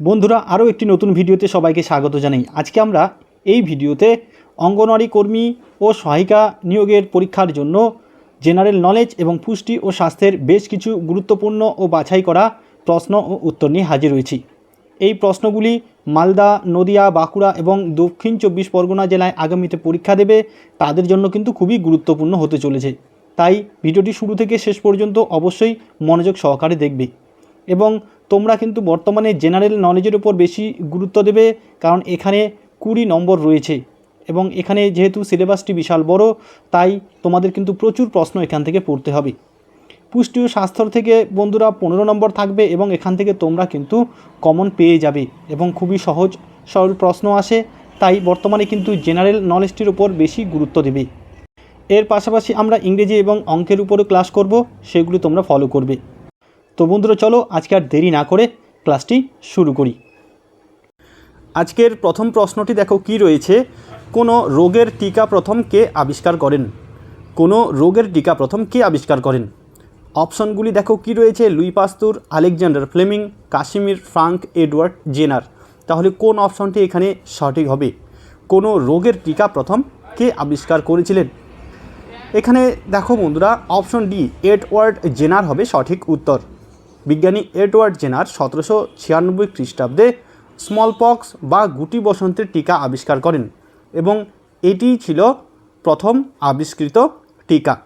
বন্ধুরা, আরও একটি নতুন ভিডিওতে সবাইকে স্বাগত জানাই। আজকে আমরা এই ভিডিওতে অঙ্গনওয়াড়ি কর্মী ও সহায়িকা নিয়োগের পরীক্ষার জন্য জেনারেল নলেজ এবং পুষ্টি ও স্বাস্থ্যের বেশ কিছু গুরুত্বপূর্ণ ও বাছাই করা প্রশ্ন ও উত্তর নিয়ে হাজির হয়েছি। এই প্রশ্নগুলি মালদা, নদিয়া, বাঁকুড়া এবং দক্ষিণ চব্বিশ পরগনা জেলায় আগামীতে পরীক্ষা দেবে, তাদের জন্য কিন্তু খুবই গুরুত্বপূর্ণ হতে চলেছে। তাই ভিডিওটি শুরু থেকে শেষ পর্যন্ত অবশ্যই মনোযোগ সহকারে দেখবে। এবং তোমরা কিন্তু বর্তমানে জেনারেল নলেজের উপর বেশি গুরুত্ব দেবে, কারণ এখানে কুড়ি নম্বর রয়েছে। এবং এখানে যেহেতু সিলেবাসটি বিশাল বড়, তাই তোমাদের কিন্তু প্রচুর প্রশ্ন এখান থেকে পড়তে হবে। পুষ্টি ও স্বাস্থ্য থেকে বন্ধুরা পনেরো নম্বর থাকবে এবং এখান থেকে তোমরা কিন্তু কমন পেয়ে যাবে এবং খুবই সহজ, সরল প্রশ্ন আসে, তাই বর্তমানে কিন্তু জেনারেল নলেজটির উপর বেশি গুরুত্ব দেবে। এর পাশাপাশি আমরা ইংরেজি এবং অঙ্কের উপরও ক্লাস করব, সেগুলি তোমরা ফলো করবে। তো বন্ধুরা, চলো আজকে আর দেরি না করে ক্লাসটি শুরু করি। আজকের প্রথম প্রশ্নটি দেখো কি রয়েছে? কোনো রোগের টিকা প্রথম কে আবিষ্কার করেন? কোনো রোগের টিকা প্রথম কে আবিষ্কার করেন? অপশনগুলি দেখো কি রয়েছে? Louis Pasteur, Alexander Fleming, Kashmir, Frank Edward Jenner. তাহলে কোন অপশনটি এখানে সঠিক হবে? কোনো রোগের টিকা প্রথম কে আবিষ্কার করেছিলেন? এখানে দেখো বন্ধুরা, অপশন ডি, এডওয়ার্ড জেনার হবে সঠিক উত্তর। বিজ্ঞানী এডওয়ার্ড জেনার সতেরোশো ছিয়ানব্বই খ্রিস্টাব্দে স্মল পক্স বা গুটি বসন্তের টিকা আবিষ্কার করেন এবং এটি ছিল প্রথম আবিষ্কৃত টিকা।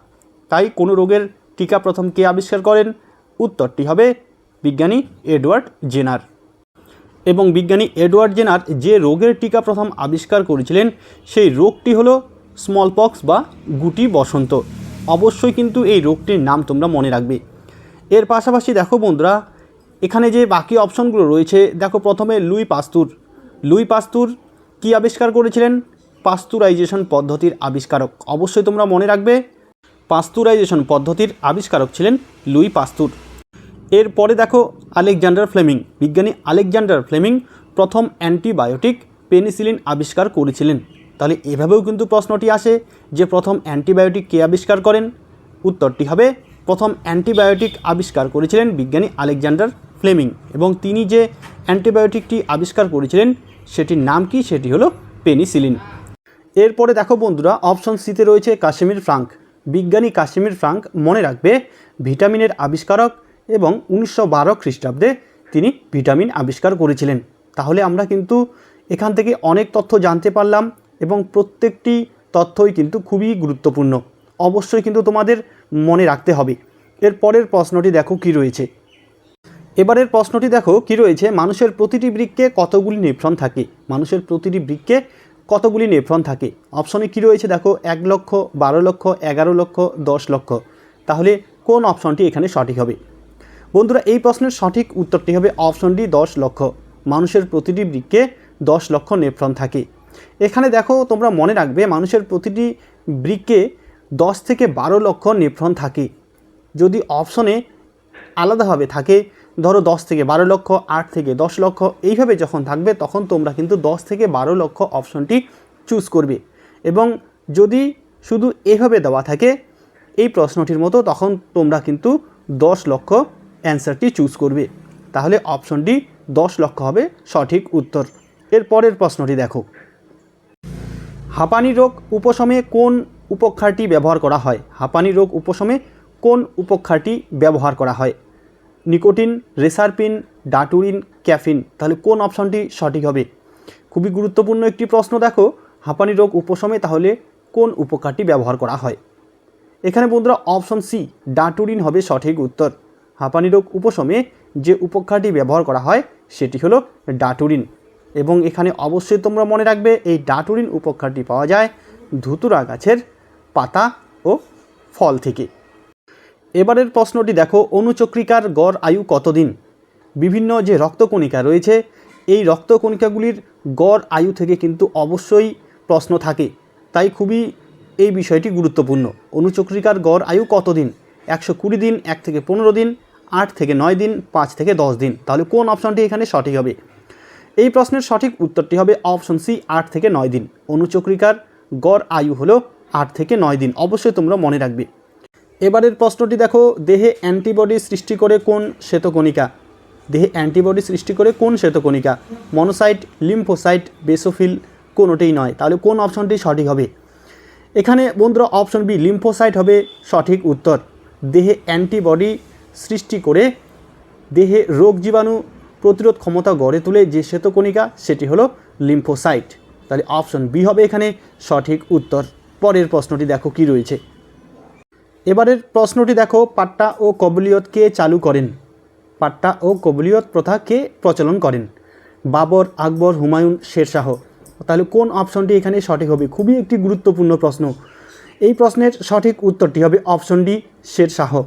তাই কোনো রোগের টিকা প্রথম কে আবিষ্কার করেন? উত্তরটি হবে বিজ্ঞানী এডওয়ার্ড জেনার। এবং বিজ্ঞানী এডওয়ার্ড জেনার যে রোগের টিকা প্রথম আবিষ্কার করেছিলেন, সেই রোগটি হলো স্মল পক্স বা গুটি বসন্ত। অবশ্যই কিন্তু এই রোগটির নাম তোমরা মনে রাখবে। এর পাশাপাশি দেখো বন্ধুরা, এখানে যে বাকি অপশনগুলো রয়েছে, দেখো প্রথমে লুই পাস্তুর। লুই পাস্তুর কি আবিষ্কার করেছিলেন? পাস্তুরাইজেশন পদ্ধতির আবিষ্কারক। অবশ্যই তোমরা মনে রাখবে, পাস্তুরাইজেশন পদ্ধতির আবিষ্কারক ছিলেন লুই পাস্তুর। এরপরে দেখো আলেকজান্ডার ফ্লেমিং। বিজ্ঞানী আলেকজান্ডার ফ্লেমিং প্রথম অ্যান্টিবায়োটিক পেনিসিলিন আবিষ্কার করেছিলেন। তাহলে এভাবেও কিন্তু প্রশ্নটি আসে যে প্রথম অ্যান্টিবায়োটিক কে আবিষ্কার করেন? উত্তরটি হবে প্রথম অ্যান্টিবায়োটিক আবিষ্কার করেছিলেন বিজ্ঞানী আলেকজান্ডার ফ্লেমিং এবং তিনি যে অ্যান্টিবায়োটিকটি আবিষ্কার করেছিলেন, সেটির নাম কি? সেটি হলো পেনিসিলিন। এরপরে দেখো বন্ধুরা, অপশন সিতে রয়েছে কাশ্মীর ফ্রাঙ্ক। বিজ্ঞানী কাশ্মীর ফ্রাঙ্ক মনে রাখবে, ভিটামিনের আবিষ্কারক এবং উনিশশো বারো খ্রিস্টাব্দে তিনি ভিটামিন আবিষ্কার করেছিলেন। তাহলে আমরা কিন্তু এখান থেকে অনেক তথ্য জানতে পারলাম এবং প্রত্যেকটি তথ্যই কিন্তু খুবই গুরুত্বপূর্ণ। অবশ্যই কিন্তু তোমাদের মনে রাখতে হবে। এর পরের প্রশ্নটি দেখো কি রয়েছে। এবারের প্রশ্নটি দেখো কি রয়েছে। মানুষের প্রতিটি বৃক্ষে কতগুলি নেফ্রন থাকে? মানুষের প্রতিটি বৃক্ষে কতগুলি নেফ্রন থাকে? অপশনে কি রয়েছে দেখো, এক লক্ষ, বারো লক্ষ, এগারো লক্ষ, দশ লক্ষ। তাহলে কোন অপশনটি এখানে সঠিক হবে? বন্ধুরা, এই প্রশ্নের সঠিক উত্তরটি হবে অপশনটি দশ লক্ষ। মানুষের প্রতিটি বৃক্ষে দশ লক্ষ নেফ্রন থাকে। এখানে দেখো, তোমরা মনে রাখবে, মানুষের প্রতিটি বৃক্ষে দশ থেকে বারো লক্ষ নেফ্রন থাকে। যদি অপশনে আলাদাভাবে থাকে, ধরো দশ থেকে বারো লক্ষ, আট থেকে দশ লক্ষ, এইভাবে যখন থাকবে, তখন তোমরা কিন্তু দশ থেকে বারো লক্ষ অপশনটি চুজ করবে। এবং যদি শুধু এভাবে দেওয়া থাকে, এই প্রশ্নটির মতো, তখন তোমরা কিন্তু দশ লক্ষ অ্যান্সারটি চুজ করবে। তাহলে অপশনটি দশ লক্ষ হবে সঠিক উত্তর। এর পরের প্রশ্নটি দেখো। হাঁপানি রোগ উপশমে কোন উপক্ষারটি ব্যবহার করা হয়। হাঁপানি রোগ উপশমে কোন উপক্ষারটি ব্যবহার করা হয়? নিকোটিন, রেসারপিন, ডাটুরিন, ক্যাফিন, তাহলে কোন অপশনটি সঠিক হবে? খুবই গুরুত্বপূর্ণ একটি প্রশ্ন, দেখো। হাঁপানি রোগ উপশমে তাহলে কোন উপকারটি ব্যবহার করা হয়? এখানে বন্ধুরা অপশন সি, ডাটুরিন হবে সঠিক উত্তর। হাঁপানি রোগ উপশমে যে উপকারটি ব্যবহার করা হয়, সেটি হলো ডাটুরিন। এবং এখানে অবশ্যই তোমরা মনে রাখবে, এই ডাটুরিন উপকারটি পাওয়া যায় ধুতুরা গাছের পাতা ও ফল থেকে। এবারের প্রশ্নটি দেখো, অনুচক্রিকার গড় আয়ু কতদিন? বিভিন্ন যে রক্তকণিকা রয়েছে, এই রক্তকণিকাগুলির গড় আয়ু থেকে কিন্তু অবশ্যই প্রশ্ন থাকে। তাই খুবই এই বিষয়টি গুরুত্বপূর্ণ। অনুচক্রিকার গড় আয়ু কতদিন? একশো কুড়ি দিন, এক থেকে পনেরো দিন, আট থেকে নয় দিন, পাঁচ থেকে দশ দিন। তাহলে কোন অপশনটি এখানে সঠিক হবে? এই প্রশ্নের সঠিক উত্তরটি হবে অপশন সি, আট থেকে নয় দিন। অনুচক্রিকার গড় আয়ু হলো আট থেকে নয় দিন। অবশ্যই তোমরা মনে রাখবে। এবারের প্রশ্নটি দেখো, দেহে অ্যান্টিবডি সৃষ্টি করে কোন শ্বেতকণিকা? দেহে অ্যান্টিবডি সৃষ্টি করে কোন শ্বেতকণিকা? মনোসাইট, লিম্ফোসাইট, বেসোফিল কোনোটাই নয়। তাহলে কোন অপশনটি সঠিক হবে? এখানে বন্ধুরা অপশন বি, লিম্ফোসাইট হবে, সঠিক উত্তর। দেহে অ্যান্টিবডি সৃষ্টি করে দেহে রোগ জীবাণু প্রতিরোধ ক্ষমতা গড়ে তুলে যে শ্বেতকণিকা, সেটি হলো লিম্ফোসাইট। তাহলে অপশন বি হবে এখানে সঠিক উত্তর। পরের প্রশ্নটি দেখো কি রয়েছে। এবারের প্রশ্নটি দেখো, পাট্টা ও কবলিয়ত কে চালু করেন? পাট্টা ও কবলিয়ত প্রথা কে প্রচলন করেন? বাবর, আকবর, হুমায়ুন, শেরশাহ। তাহলে কোন অপশনটি এখানে সঠিক হবে? খুবই একটি গুরুত্বপূর্ণ প্রশ্ন। এই প্রশ্নের সঠিক উত্তরটি হবে অপশন ডি, শেরশাহ।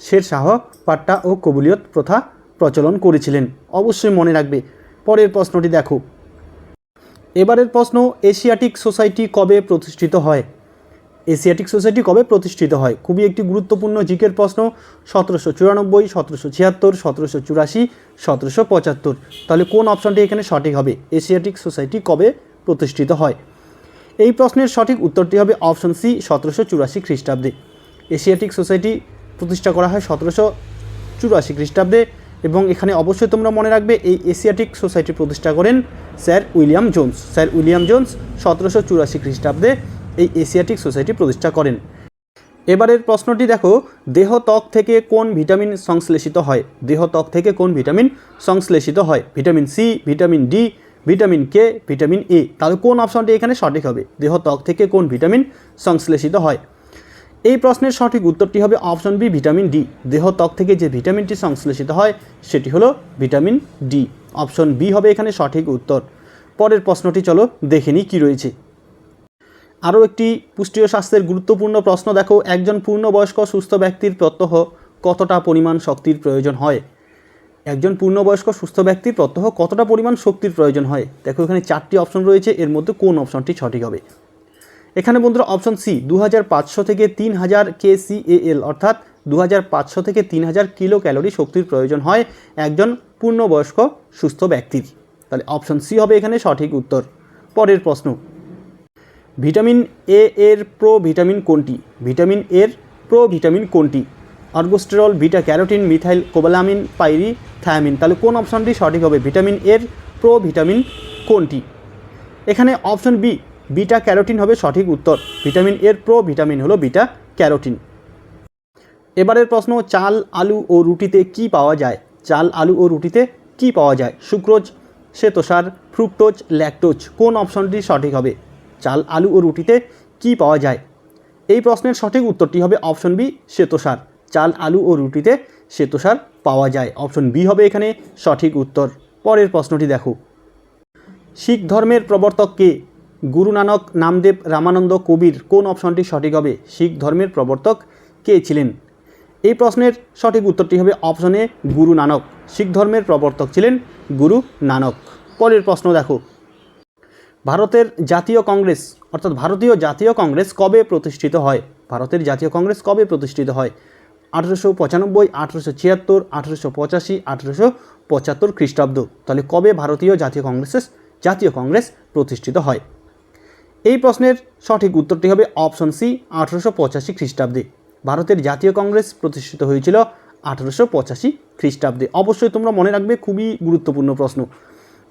শেরশাহ পাট্টা ও কবুলিয়ত প্রথা প্রচলন করেছিলেন। অবশ্যই মনে রাখবে। পরের প্রশ্নটি দেখো। এবারের প্রশ্ন, এশিয়াটিক সোসাইটি কবে প্রতিষ্ঠিত হয়? এশিয়াটিক সোসাইটি কবে প্রতিষ্ঠিত হয়? খুবই একটি গুরুত্বপূর্ণ জিকের প্রশ্ন, সতেরোশো চুরানব্বই, সতেরোশো ছিয়াত্তর, সতেরোশো চুরাশি, সতেরোশো পঁচাত্তর। তাহলে কোন অপশনটি এখানে সঠিক হবে? এশিয়াটিক সোসাইটি কবে প্রতিষ্ঠিত হয়? এই প্রশ্নের সঠিক উত্তরটি হবে অপশন সি, সতেরোশো চুরাশি খ্রিস্টাব্দে। এশিয়াটিক সোসাইটি প্রতিষ্ঠা করা হয় সতেরোশো চুরাশি খ্রিস্টাব্দে। এবং এখানে অবশ্যই তোমরা মনে রাখবে এই এশিয়াটিক সোসাইটি প্রতিষ্ঠা করেন sir William Jones. Sir William Jones সতেরোশো চুরাশি খ্রিস্টাব্দে এই এশিয়াটিক সোসাইটি প্রতিষ্ঠা করেন। এবারের প্রশ্নটি দেখো, দেহ ত্বক থেকে কোন ভিটামিন সংশ্লেষিত হয়? দেহ ত্বক থেকে কোন ভিটামিন সংশ্লেষিত হয়? Vitamin C, vitamin D, vitamin K, vitamin A. তাহলে কোন অপশনটি এখানে সঠিক হবে? দেহ ত্বক থেকে কোন ভিটামিন সংশ্লেষিত হয়? এই প্রশ্নের সঠিক উত্তরটি হবে অপশন বি, ভিটামিন ডি। দেহ ত্বক থেকে যে ভিটামিনটি সংশ্লেষিত হয়, সেটি হলো ভিটামিন ডি। অপশন বি হবে এখানে সঠিক উত্তর। পরের প্রশ্নটি চলো দেখে নিই কী রয়েছে। আরও একটি পুষ্টি ও স্বাস্থ্যের গুরুত্বপূর্ণ প্রশ্ন, দেখো, একজন পূর্ণবয়স্ক সুস্থ ব্যক্তির প্রত্যহ কতটা পরিমাণ শক্তির প্রয়োজন হয়? একজন পূর্ণবয়স্ক সুস্থ ব্যক্তির প্রত্যহ কতটা পরিমাণ শক্তির প্রয়োজন হয়? দেখো, এখানে চারটি অপশন রয়েছে, এর মধ্যে কোন অপশনটি সঠিক হবে? এখানে বন্ধুরা অপশন সি দু হাজার পাঁচশো থেকে তিন হাজার কে এল অর্থাৎ দু হাজার পাঁচশো থেকে তিন হাজার কিলো ক্যালোরি শক্তির প্রয়োজন হয় একজন পূর্ণবয়স্ক সুস্থ ব্যক্তির। তাহলে অপশন সি হবে এখানে সঠিক উত্তর। পরের প্রশ্ন, ভিটামিন এ এর প্রো ভিটামিন কোনটি? ভিটামিন এর প্রো ভিটামিন কোনটি? Ergosterol beta, carotene, methyl, cobalamin pyrithiamine তাহলে কোন অপশনটি সঠিক হবে? ভিটামিন এর প্রো ভিটামিন কোনটি? এখানে অপশন বি বিটা ক্যারোটিন হবে সঠিক উত্তর। ভিটামিন এর প্রো ভিটামিন হলো বিটা ক্যারোটিন এবারের প্রশ্ন, চাল, আলু ও রুটিতে কি পাওয়া যায়? চাল, আলু ও রুটিতে কি পাওয়া যায়? সুক্রোজ, শ্বেতসার, ফ্রুক্টোজ, ল্যাকটোজ, কোন অপশনটি সঠিক হবে? চাল, আলু ও রুটিতে কি পাওয়া যায়? এই প্রশ্নের সঠিক উত্তরটি হবে অপশন বি, শ্বেতসার। চাল, আলু ও রুটিতে শ্বেতসার পাওয়া যায়। অপশন বি হবে এখানে সঠিক উত্তর। পরের প্রশ্নটি দেখো। শিখ ধর্মের প্রবর্তক কে? গুরু নানক নামদেব রামানন্দ কবির কোন অপশনটি সঠিক হবে? শিখ ধর্মের প্রবর্তক কে ছিলেন? এই প্রশ্নের সঠিক উত্তরটি হবে অপশনে গুরু নানক। শিখ ধর্মের প্রবর্তক ছিলেন গুরু নানক। পরের প্রশ্ন দেখো। ভারতের জাতীয় কংগ্রেস, অর্থাৎ ভারতীয় জাতীয় কংগ্রেস কবে প্রতিষ্ঠিত হয়? ভারতের জাতীয় কংগ্রেস কবে প্রতিষ্ঠিত হয়? আঠেরোশো পঁচানব্বই, আঠেরোশো ছিয়াত্তর, আঠেরোশো পঁচাশি, আঠেরোশো পঁচাত্তর খ্রিস্টাব্দ। তাহলে কবে ভারতীয় জাতীয় কংগ্রেসের জাতীয় কংগ্রেস প্রতিষ্ঠিত হয়? এই প্রশ্নের সঠিক উত্তরটি হবে অপশন সি, আঠেরোশো পঁচাশি খ্রিস্টাব্দে। ভারতের জাতীয় কংগ্রেস প্রতিষ্ঠিত হয়েছিল আঠেরোশো পঁচাশি খ্রিস্টাব্দে। অবশ্যই তোমরা মনে রাখবে, খুবই গুরুত্বপূর্ণ প্রশ্ন।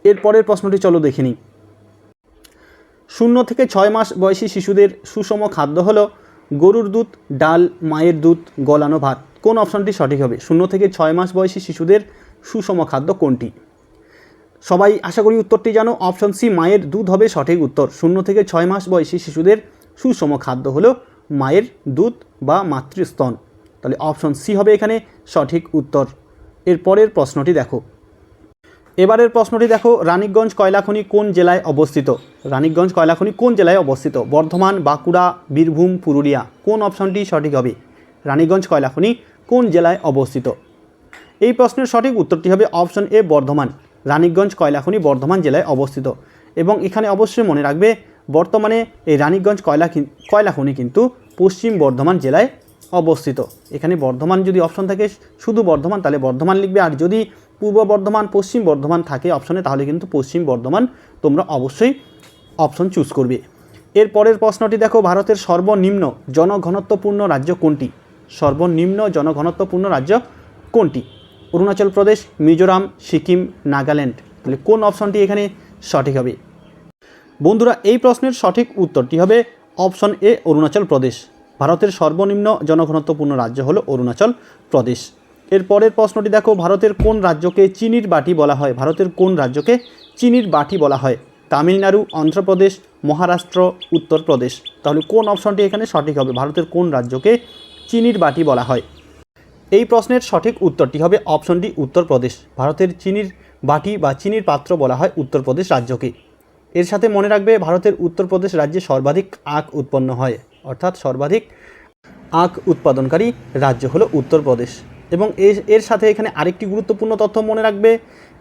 এরপরের প্রশ্নটি চলো দেখে নিই। শূন্য থেকে ছয় মাস বয়সী শিশুদের সুষম খাদ্য হলো গরুর দুধ, ডাল, মায়ের দুধ, গলানো ভাত। কোন অপশনটি সঠিক হবে? শূন্য থেকে ছয় মাস বয়সী শিশুদের সুষম খাদ্য কোনটি? সবাই আশা করি উত্তরটি জানো। অপশন সি, মায়ের দুধ হবে সঠিক উত্তর। শূন্য থেকে ছয় মাস বয়সী শিশুদের সুষম খাদ্য হলো মায়ের দুধ বা মাতৃস্তন। তাহলে অপশন সি হবে এখানে সঠিক উত্তর। এর পরের প্রশ্নটি দেখো। এবারের প্রশ্নটি দেখো রানীগঞ্জ কয়লাখনি কোন জেলায় অবস্থিত? রানীগঞ্জ কয়লাখনি কোন জেলায় অবস্থিত? বর্ধমান, বাঁকুড়া, বীরভূম, পুরুলিয়া, কোন অপশনটি সঠিক হবে? রানীগঞ্জ কয়লাখনি কোন জেলায় অবস্থিত? এই প্রশ্নের সঠিক উত্তরটি হবে অপশন এ, বর্ধমান। রানীগঞ্জ কয়লাখনি বর্ধমান জেলায় অবস্থিত এবং এখানে অবশ্যই মনে রাখবে, বর্তমানে এই রানীগঞ্জ কয়লা কয়লাখনি কিন্তু পশ্চিম বর্ধমান জেলায় অবস্থিত। এখানে বর্ধমান যদি অপশন থাকে, শুধু বর্ধমান, তাহলে বর্ধমান লিখবে। আর যদি পূর্ব বর্ধমান, পশ্চিম বর্ধমান থাকে অপশনে তাহলে কিন্তু পশ্চিম বর্ধমান তোমরা অবশ্যই অপশন চুজ করবে। এর পরের প্রশ্নটি দেখো, ভারতের সর্বনিম্ন জনঘনত্বপূর্ণ রাজ্য কোনটি? সর্বনিম্ন জনঘনত্বপূর্ণ রাজ্য কোনটি? অরুণাচল প্রদেশ, মিজোরাম, সিকিম, নাগাল্যান্ড। তাহলে কোন অপশনটি এখানে সঠিক হবে? বন্ধুরা, এই প্রশ্নের সঠিক উত্তরটি হবে অপশন এ, অরুণাচল প্রদেশ। ভারতের সর্বনিম্ন জনঘনত্বপূর্ণ রাজ্য হল অরুণাচল প্রদেশ। এর পরের প্রশ্নটি দেখো, ভারতের কোন রাজ্যকে চিনির বাটি বলা হয়? ভারতের কোন রাজ্যকে চিনির বাটি বলা হয়? তামিলনাড়ু, অন্ধ্রপ্রদেশ, মহারাষ্ট্র, উত্তরপ্রদেশ। তাহলে কোন অপশনটি এখানে সঠিক হবে? ভারতের কোন রাজ্যকে চিনির বাটি বলা হয়? এই প্রশ্নের সঠিক উত্তরটি হবে অপশনটি উত্তরপ্রদেশ। ভারতের চিনির বাটি বা চিনির পাত্র বলা হয় উত্তরপ্রদেশ রাজ্যকে। এর সাথে মনে রাখবে, ভারতের উত্তরপ্রদেশ রাজ্যে সর্বাধিক আখ উৎপন্ন হয়। অর্থাৎ সর্বাধিক আখ উৎপাদনকারী রাজ্য হলো উত্তরপ্রদেশ। এবং এর এর সাথে এখানে আরেকটি গুরুত্বপূর্ণ তথ্য মনে রাখবে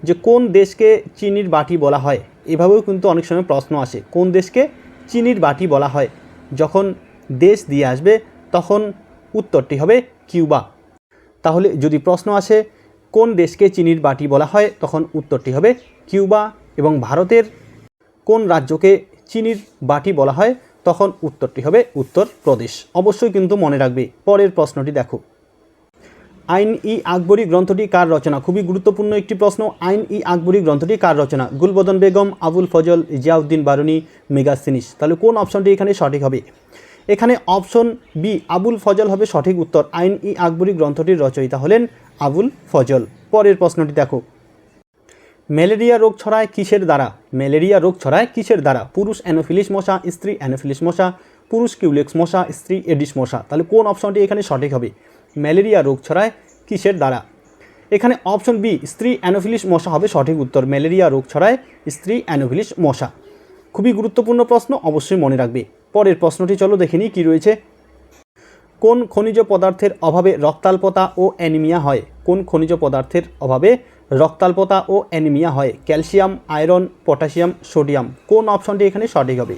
যে, কোন দেশকে চিনির বাটি বলা হয়? এভাবেও কিন্তু অনেক সময় প্রশ্ন আসে। কোন দেশকে চিনির বাটি বলা হয়? যখন দেশ দিয়ে আসবে, তখন উত্তরটি হবে কিউবা। তাহলে যদি প্রশ্ন আসে, কোন দেশকে চিনির বাটি বলা হয়, তখন উত্তরটি হবে কিউবা এবং ভারতের কোন রাজ্যকে চিনির বাটি বলা হয়, তখন উত্তরটি হবে উত্তরপ্রদেশ অবশ্যই কিন্তু মনে রাখবে, পরের প্রশ্নটি দেখো। আইন ই আকবরী গ্রন্থটি কার রচনা? খুবই গুরুত্বপূর্ণ একটি প্রশ্ন। আইন ই আকবরী গ্রন্থটি কার রচনা? গুলবদন বেগম, আবুল ফজল, জিয়াউদ্দিন বারুনি মেগাসিনিস। তাহলে কোন অপশনটি এখানে সঠিক হবে? এখানে অপশন বি, আবুল ফজল হবে সঠিক উত্তর। আইন ই আকবরী গ্রন্থটির রচয়িতা হলেন আবুল ফজল। পরের প্রশ্নটি দেখো। ম্যালেরিয়া রোগ ছড়ায় কিসের দ্বারা? ম্যালেরিয়া রোগ ছড়ায় কিসের দ্বারা? পুরুষ অ্যানোফিলিস মশা, স্ত্রী অ্যানোফিলিস মশা, পুরুষ কিউলেক্স মশা, স্ত্রী এডিস মশা। তাহলে কোন অপশনটি এখানে সঠিক হবে? ম্যালেরিয়া রোগ ছড়ায় কিসের দ্বারা? এখানে অপশন বি, স্ত্রী অ্যানোফিলিস মশা হবে সঠিক উত্তর। ম্যালেরিয়া রোগ ছড়ায় স্ত্রী অ্যানোফিলিস মশা। খুবই গুরুত্বপূর্ণ প্রশ্ন, অবশ্যই মনে রাখবে। পরের প্রশ্নটি চলো দেখিনি কী রয়েছে। কোন খনিজ পদার্থের অভাবে রক্তাল্পতা ও অ্যানিমিয়া হয়? কোন খনিজ পদার্থের অভাবে রক্তাল্পতা ও অ্যানিমিয়া হয়? Calcium, iron, potassium, sodium. কোন অপশনটি এখানে সঠিক হবে?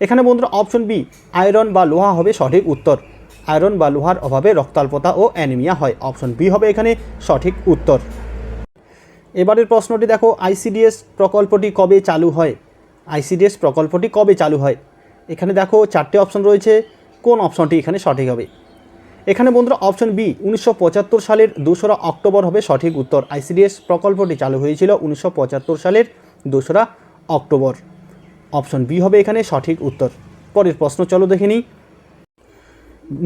এখানে বন্ধুরা অপশন বি, আয়রন বা লোহা হবে সঠিক উত্তর। আয়রন বা লোহার অভাবে রক্তাল্পতা ও অ্যানিমিয়া হয়। অপশন বি হবে এখানে সঠিক উত্তর। এবারের প্রশ্নটি দেখো, আইসিডিএস প্রকল্পটি কবে চালু হয়? আইসিডিএস প্রকল্পটি কবে চালু হয়? এখানে দেখো চারটে অপশন রয়েছে। কোন অপশনটি এখানে সঠিক হবে? এখানে বন্ধুরা অপশন বি উনিশশো পঁচাত্তর সালের দোসরা অক্টোবর হবে সঠিক উত্তর। আইসিডিএস প্রকল্পটি চালু হয়েছিল উনিশশো পঁচাত্তর সালের দোসরা অক্টোবর। অপশন বি হবে এখানে সঠিক উত্তর। পরের প্রশ্ন চলো দেখে নিই।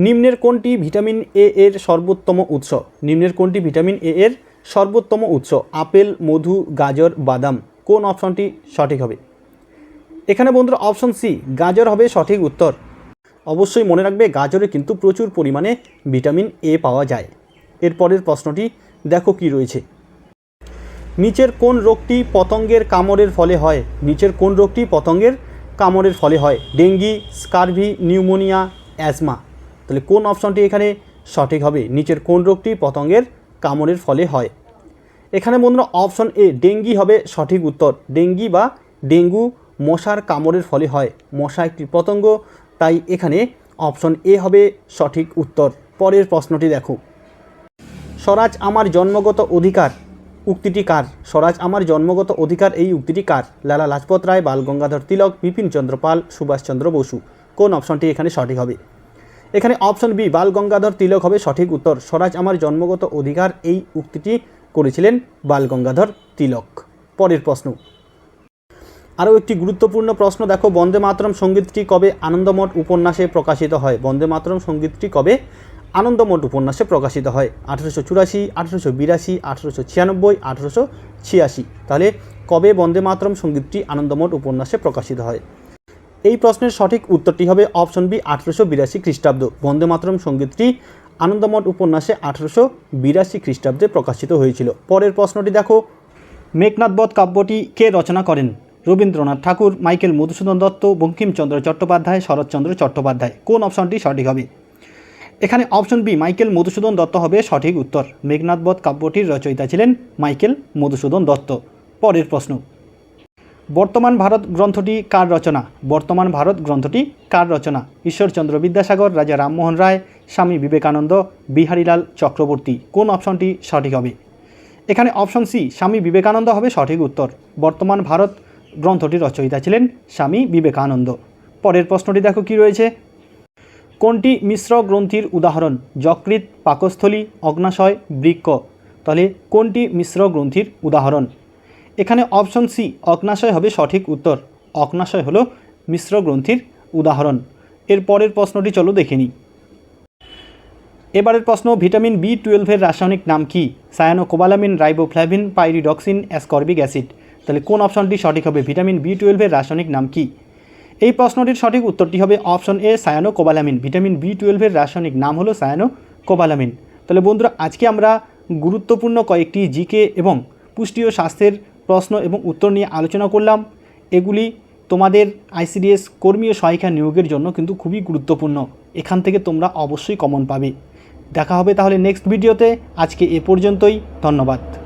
নিম্নের কোনটি ভিটামিন এ এর সর্বোত্তম উৎস? নিম্নের কোনটি ভিটামিন এ এর সর্বোত্তম উৎস? আপেল, মধু, গাজর, বাদাম। কোন অপশনটি সঠিক হবে? এখানে বন্ধুরা অপশন সি গাজর হবে সঠিক উত্তর। অবশ্যই মনে রাখবে, গাজরে কিন্তু প্রচুর পরিমাণে ভিটামিন এ পাওয়া যায়। এরপরের প্রশ্নটি, দেখো কি রয়েছে। নিচের কোন রোগটি পতঙ্গের কামড়ের ফলে হয়? নিচের কোন রোগটি পতঙ্গের কামড়ের ফলে হয়? Dengue, scurvy, pneumonia, asthma. তাহলে কোন অপশনটি এখানে সঠিক হবে? নিচের কোন রোগটি পতঙ্গের কামড়ের ফলে হয়? এখানে বন্ধুরা অপশন এ ডেঙ্গি হবে সঠিক উত্তর। ডেঙ্গি বা ডেঙ্গু মশার কামড়ের ফলে হয়। মশা একটি পতঙ্গ, তাই এখানে অপশন এ হবে সঠিক উত্তর। পরের প্রশ্নটি দেখো। স্বরাজ আমার জন্মগত অধিকার, উক্তিটি কার? স্বরাজ আমার জন্মগত অধিকার, এই উক্তিটি কার? লালা লাজপত রায়, বাল গঙ্গাধর তিলক, বিপিন চন্দ্র পাল সুভাষচন্দ্র বসু। কোন অপশনটি এখানে সঠিক হবে? এখানে অপশন বি, বাল গঙ্গাধর তিলক হবে সঠিক উত্তর। স্বরাজ আমার জন্মগত অধিকার, এই উক্তিটি করেছিলেন বাল গঙ্গাধর তিলক। পরের প্রশ্ন। আরও একটি গুরুত্বপূর্ণ প্রশ্ন, দেখো, বন্দে মাতরম সঙ্গীতটি কবে আনন্দমঠ উপন্যাসে প্রকাশিত হয়? বন্দে মাতরম সঙ্গীতটি কবে আনন্দমঠ উপন্যাসে প্রকাশিত হয়? আঠেরোশো চুরাশি, আঠেরোশো বিরাশি, আঠেরোশো ছিয়ানব্বই, আঠেরোশো ছিয়াশি। তাহলে কবে বন্দে মাতরম সঙ্গীতটি আনন্দমঠ উপন্যাসে প্রকাশিত হয়? এই প্রশ্নের সঠিক উত্তরটি হবে অপশন বি, আঠেরোশো বিরাশি খ্রিস্টাব্দ। বন্দে মাতরম সঙ্গীতটি আনন্দমঠ উপন্যাসে আঠেরোশো বিরাশি খ্রিস্টাব্দে প্রকাশিত হয়েছিল। পরের প্রশ্নটি দেখো মেঘনাথবধ কাব্যটি কে রচনা করেন? রবীন্দ্রনাথ ঠাকুর, মাইকেল মধুসূদন দত্ত, বঙ্কিমচন্দ্র চট্টোপাধ্যায়, শরৎচন্দ্র চট্টোপাধ্যায়। কোন অপশনটি সঠিক হবে? এখানে option B, Michael Madhusudan Dutta হবে সঠিক উত্তর। মেঘনাথবধ কাব্যটির রচয়িতা ছিলেন মাইকেল মধুসূদন দত্ত। পরের প্রশ্ন। বর্তমান ভারত গ্রন্থটি কার রচনা? বর্তমান ভারত গ্রন্থটি কার রচনা? ঈশ্বরচন্দ্র বিদ্যাসাগর, রাজা রামমোহন রায়, স্বামী বিবেকানন্দ, বিহারীলাল চক্রবর্তী। কোন অপশনটি সঠিক হবে? এখানে অপশন সি, স্বামী বিবেকানন্দ হবে সঠিক উত্তর। বর্তমান ভারত গ্রন্থটির রচয়িতা ছিলেন স্বামী বিবেকানন্দ। পরের প্রশ্নটি দেখো, কি রয়েছে? কোনটি মিশ্র গ্রন্থির উদাহরণ? যকৃৎ, পাকস্থলী, অগ্নাশয় বৃক্ক তাহলে কোনটি মিশ্র গ্রন্থির উদাহরণ? এখানে অপশন সি, অগ্নাশয় হবে সঠিক উত্তর। অগ্নাশয় হলো মিশ্র গ্রন্থির উদাহরণ। এর পরের প্রশ্নটি চলো দেখে নিই। এবারের প্রশ্ন, ভিটামিন বি টুয়েলভের রাসায়নিক নাম কি? Cyanocobalamin riboflavin pyridoxine, ascorbic acid. তাহলে কোন অপশনটি সঠিক হবে? ভিটামিন বি টুয়েলভের রাসায়নিক নাম কি? এই প্রশ্নটির সঠিক উত্তরটি হবে option A, cyanocobalamin. Vitamin B টুয়েলভের রাসায়নিক নাম হলো সায়ানোকোবালামিন। তাহলে বন্ধুরা, আজকে আমরা গুরুত্বপূর্ণ কয়েকটি জিকে এবং পুষ্টি ও স্বাস্থ্যের প্রশ্ন এবং উত্তর নিয়ে আলোচনা করলাম। এগুলি তোমাদের আইসিডিএস কর্মী ও সহায়িকা নিয়োগের জন্য কিন্তু খুবই গুরুত্বপূর্ণ। এখান থেকে তোমরা অবশ্যই কমন পাবে। দেখা হবে তাহলে নেক্সট ভিডিওতে আজকে এ পর্যন্তই। ধন্যবাদ।